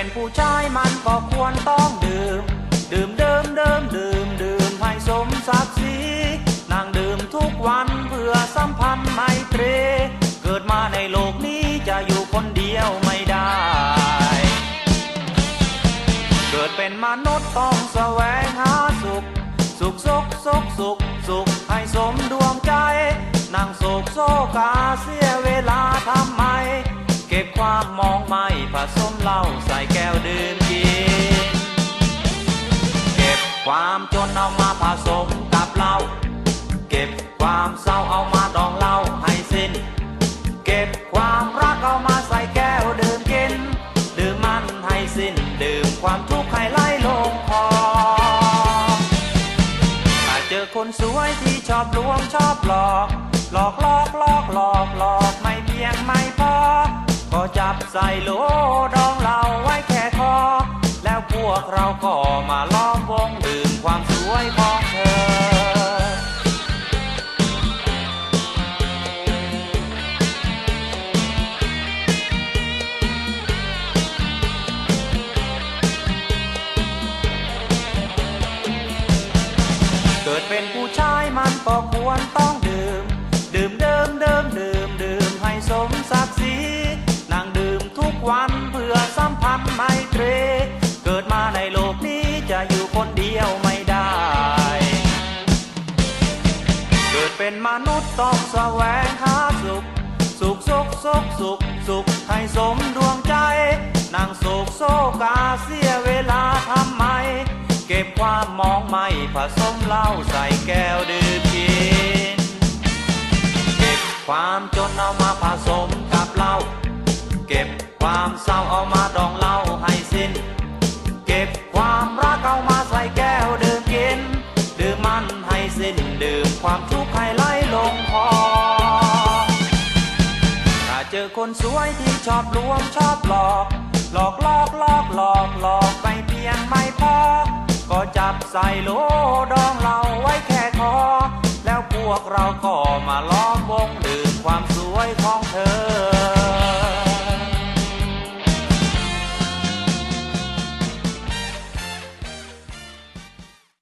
็นผู้ชายมันก็ควรต้องดื่ม ดื่มเดิมเดิมดื่มดื่มให้สมศักดิ์ศรีนางดื่มทุกวันเพื่อสัมพันธ์ไมตรีเกิดมาในโลกนี้จะอยู่คนเดียวไม่ได้ เกิดเป็นมนุษย์ต้องแสวงหาสุข สุขสุขสุขสุขสุขให้สมดวงใจนั่งโศกโศกาเสียเวลาทำไม ไม่ผสมเหล้าใส่แก้วดื่มกิน เก็บความจนเอามาผสมกับเหล้า เก็บความเศร้าเอามาดองเหล้าให้สิ้น เก็บความรักเอามาใส่แก้วดื่มกิน ดื่มมันให้สิ้น ดื่มความทุกข์ให้ไหลลงคอถ้าเจอคนสวยที่ชอบลวงชอบหลอก หลอกลอกลอกหลอกหลอกไม่เพียงไม่พอ ใส่โหลดองเราไว้แค่คอ แล้วพวกเราก็มาล้อมวงดื่มความสวยของเธอ เกิดเป็นผู้ชายมันก็ควรต้องดื่ม เป็นมนุษย์ต้องแสวงหาสุข สุขสุขสุขสุขสุขให้สมดวงใจ นั่งโศกโศกาเสียเวลาทำไม เก็บความมองไม่ผสมเหล้าใส่แก้วดื่มกิน เก็บความจนเอามาผสมกับเหล้าเก็บความเศร้าเอามาดอง สิ้นดื่มความทุกข์ให้ไหลลงคอถ้าเจอคนสวยที่ชอบลวงชอบหลอก หลอกลอกลอกหลอกหลอกไปเพียงไม่พอ ก็จับใส่โลดองเราไว้แค่คอ แล้วพวกเราก็มาล้อมวงดื่มความสวยข